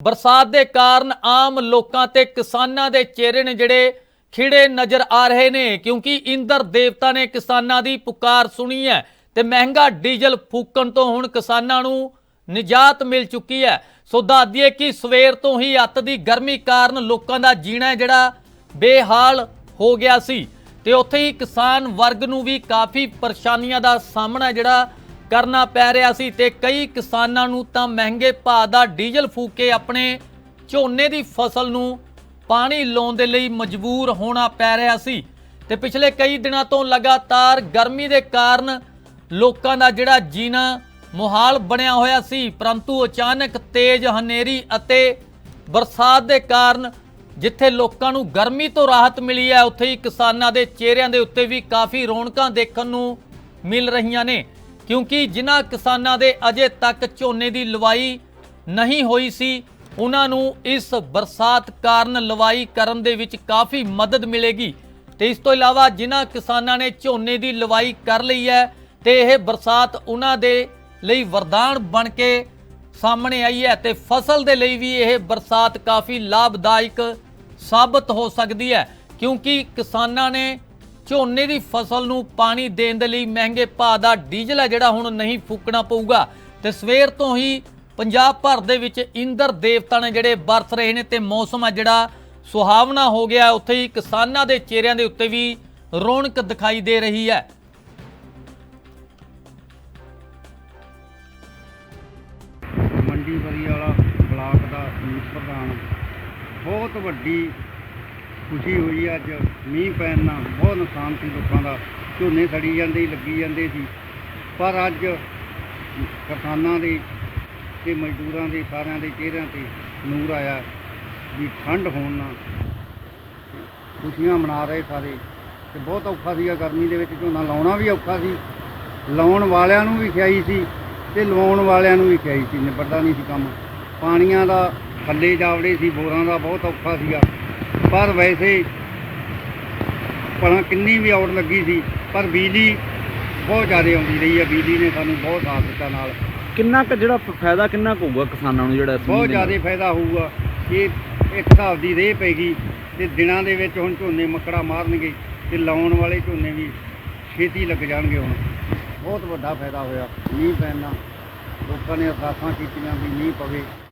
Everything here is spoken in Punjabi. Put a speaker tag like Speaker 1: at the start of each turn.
Speaker 1: ਬਰਸਾਤ ਦੇ ਕਾਰਨ ਆਮ ਲੋਕਾਂ ਤੇ ਕਿਸਾਨਾਂ ਦੇ ਚਿਹਰੇ ਨੇ ਜਿਹੜੇ ਖਿੜੇ ਨਜ਼ਰ ਆ ਰਹੇ ਨੇ, ਕਿਉਂਕਿ ਇੰਦਰ ਦੇਵਤਾ ਨੇ ਕਿਸਾਨਾਂ ਦੀ ਪੁਕਾਰ ਸੁਣੀ ਹੈ ਤੇ ਮਹਿੰਗਾ ਡੀਜ਼ਲ ਫੂਕਣ ਤੋਂ ਹੁਣ ਕਿਸਾਨਾਂ ਨੂੰ ਨਿਜਾਤ ਮਿਲ ਚੁੱਕੀ ਹੈ। ਸੋ ਦੱਸਦੀਏ ਕਿ ਸਵੇਰ ਤੋਂ ਹੀ ਅੱਤ ਦੀ ਗਰਮੀ ਕਾਰਨ ਲੋਕਾਂ ਦਾ ਜੀਣਾ ਜਿਹੜਾ ਬੇਹਾਲ ਹੋ ਗਿਆ ਸੀ ਤੇ ਉੱਥੇ ਹੀ ਕਿਸਾਨ ਵਰਗ ਨੂੰ ਵੀ ਕਾਫੀ ਪਰੇਸ਼ਾਨੀਆਂ ਦਾ ਸਾਹਮਣਾ ਜਿਹੜਾ ਕਰਨਾ ਪੈ ਰਿਹਾ ਸੀ ਤੇ ਕਈ ਕਿਸਾਨਾਂ ਨੂੰ ਤਾਂ ਮਹਿੰਗੇ ਭਾਅ ਦਾ ਡੀਜ਼ਲ ਫੂਕ ਕੇ ਆਪਣੇ ਝੋਨੇ ਦੀ ਫਸਲ ਨੂੰ ਪਾਣੀ ਲਾਉਣ ਦੇ ਲਈ ਮਜਬੂਰ ਹੋਣਾ ਪੈ ਰਿਹਾ ਸੀ। ਤੇ ਪਿਛਲੇ ਕਈ ਦਿਨਾਂ ਤੋਂ ਲਗਾਤਾਰ ਗਰਮੀ ਦੇ ਕਾਰਨ ਲੋਕਾਂ ਦਾ ਜਿਹੜਾ ਜੀਣਾ ਮੁਹਾਲ ਬਣਿਆ ਹੋਇਆ ਸੀ, ਪਰੰਤੂ ਅਚਾਨਕ ਤੇਜ਼ ਹਨੇਰੀ ਅਤੇ ਬਰਸਾਤ ਦੇ ਕਾਰਨ ਜਿੱਥੇ ਲੋਕਾਂ ਨੂੰ ਗਰਮੀ ਤੋਂ ਰਾਹਤ ਮਿਲੀ ਹੈ, ਉੱਥੇ ਹੀ ਕਿਸਾਨਾਂ ਦੇ ਚਿਹਰਿਆਂ ਦੇ ਉੱਤੇ ਵੀ ਕਾਫੀ ਰੌਣਕਾਂ ਦੇਖਣ ਨੂੰ ਮਿਲ ਰਹੀਆਂ ਨੇ। ਕਿਉਂਕਿ ਜਿਨ੍ਹਾਂ ਕਿਸਾਨਾਂ ਦੇ ਅਜੇ ਤੱਕ ਝੋਨੇ ਦੀ ਲਵਾਈ ਨਹੀਂ ਹੋਈ ਸੀ, ਉਹਨਾਂ ਨੂੰ ਇਸ ਬਰਸਾਤ ਕਾਰਨ ਲਵਾਈ ਕਰਨ ਦੇ ਵਿੱਚ ਕਾਫੀ ਮਦਦ ਮਿਲੇਗੀ। ਤੇ ਇਸ ਤੋਂ ਇਲਾਵਾ ਜਿਨ੍ਹਾਂ ਕਿਸਾਨਾਂ ਨੇ ਝੋਨੇ ਦੀ ਲਵਾਈ ਕਰ ਲਈ ਹੈ, ਤੇ ਇਹ ਬਰਸਾਤ ਉਹਨਾਂ ਦੇ ਲਈ ਵਰਦਾਨ ਬਣ ਕੇ ਸਾਹਮਣੇ ਆਈ ਹੈ ਤੇ ਫਸਲ ਦੇ ਲਈ ਵੀ ਇਹ ਬਰਸਾਤ ਕਾਫੀ ਲਾਭਦਾਇਕ ਸਾਬਤ ਹੋ ਸਕਦੀ ਹੈ। ਕਿਉਂਕਿ ਕਿਸਾਨਾਂ ਨੇ ਝੋਨੇ ਦੀ ਫਸਲ ਨੂੰ ਪਾਣੀ ਦੇਣ ਦੇ ਲਈ ਮਹਿੰਗੇ ਭਾਅ ਦਾ ਡੀਜ਼ਲ ਹੈ ਜਿਹੜਾ ਹੁਣ ਨਹੀਂ ਫੂਕਣਾ ਪਊਗਾ। ਤੇ ਸਵੇਰ ਤੋਂ ਹੀ ਪੰਜਾਬ ਭਰ ਦੇ ਵਿੱਚ ਇੰਦਰ ਦੇਵਤਾ ਨੇ ਜਿਹੜੇ ਬਰਸ ਰਹੇ ਨੇ ਤੇ ਮੌਸਮ ਹੈ ਜਿਹੜਾ ਸੁਹਾਵਣਾ ਹੋ ਗਿਆ। ਉੱਥੇ ਹੀ ਕਿਸਾਨਾਂ ਦੇ ਚਿਹਰਿਆਂ ਦੇ ਉੱਤੇ ਵੀ ਰੌਣਕ ਦਿਖਾਈ ਦੇ ਰਹੀ ਹੈ।
Speaker 2: ਮੰਡੀ ਬਰੀ ਵਾਲਾ ਬਲਾਕ ਦਾ ਪ੍ਰਧਾਨ, ਬਹੁਤ ਵੱਡੀ ਖੁਸ਼ੀ ਹੋਈ ਅੱਜ ਮੀਂਹ ਪੈਣ ਨਾਲ ਬਹੁਤ ਨੁਕਸਾਨ ਸੀ ਲੋਕਾਂ ਦਾ, ਝੋਨੇ ਸੜੀ ਜਾਂਦੇ, ਲੱਗੀ ਜਾਂਦੇ ਸੀ। ਪਰ ਅੱਜ ਕਿਸਾਨਾਂ ਦੇ ਤੇ ਮਜ਼ਦੂਰਾਂ ਦੇ, ਸਾਰਿਆਂ ਦੇ ਚਿਹਰਿਆਂ ਤੇ ਨੂਰ ਆਇਆ ਵੀ ਠੰਡ ਹੋਣ ਨਾਲ ਖੁਸ਼ੀਆਂ ਮਨਾ ਰਹੇ ਸਾਰੇ। ਤੇ ਬਹੁਤ ਔਖਾ ਸੀਗਾ, ਗਰਮੀ ਦੇ ਵਿੱਚ ਝੋਨਾ ਲਾਉਣਾ ਵੀ ਔਖਾ ਸੀ। ਲਾਉਣ ਵਾਲਿਆਂ ਨੂੰ ਵੀ ਖਿਆਈ ਸੀ ਤੇ ਲਵਾਉਣ ਵਾਲਿਆਂ ਨੂੰ ਵੀ ਖਿਆਈ ਸੀ, ਨਿਬੜਦਾ ਨਹੀਂ ਸੀ ਕੰਮ। ਪਾਣੀਆਂ ਦਾ ਥੱਲੇ ਜਾਵੜੇ ਸੀ, ਬੋਰਾਂ ਦਾ ਬਹੁਤ ਔਖਾ ਸੀਗਾ। ਪਰ ਵੈਸੇ ਭਲਾ ਕਿੰਨੀ ਵੀ ਆਉਟ ਲੱਗੀ ਸੀ ਪਰ ਬਿਜਲੀ ਬਹੁਤ ਜ਼ਿਆਦਾ ਆਉਂਦੀ ਰਹੀ ਹੈ ਬਿਜਲੀ ਨੇ ਸਾਨੂੰ ਬਹੁਤ ਸਾਥ ਦਿੱਤਾ ਨਾਲ।
Speaker 3: ਕਿੰਨਾ ਕੁ ਜਿਹੜਾ ਫਾਇਦਾ ਕਿੰਨਾ ਕੁ ਹੋਊਗਾ ਕਿਸਾਨਾਂ ਨੂੰ ਜਿਹੜਾ
Speaker 2: ਬਹੁਤ? ਜ਼ਿਆਦਾ ਫਾਇਦਾ ਹੋਊਗਾ ਇਹ ਇੱਕ ਹਿਸਾਬ ਦੀ ਰੇਹ ਪੈਗੀ ਤੇ ਦਿਨਾਂ ਦੇ ਵਿੱਚ ਹੁਣ ਝੋਨੇ ਮੱਕੜਾ ਮਾਰਨਗੇ ਤੇ ਲਾਉਣ ਵਾਲੇ ਝੋਨੇ ਵੀ ਛੇਤੀ ਲੱਗ ਜਾਣਗੇ ਹੁਣ। ਬਹੁਤ ਵੱਡਾ ਫਾਇਦਾ ਹੋਇਆ ਮੀਂਹ ਪੈਣ ਨਾਲ ਲੋਕਾਂ ਨੇ ਅਰਦਾਸਾਂ ਕੀਤੀਆਂ ਵੀ ਮੀਂਹ ਪਵੇ।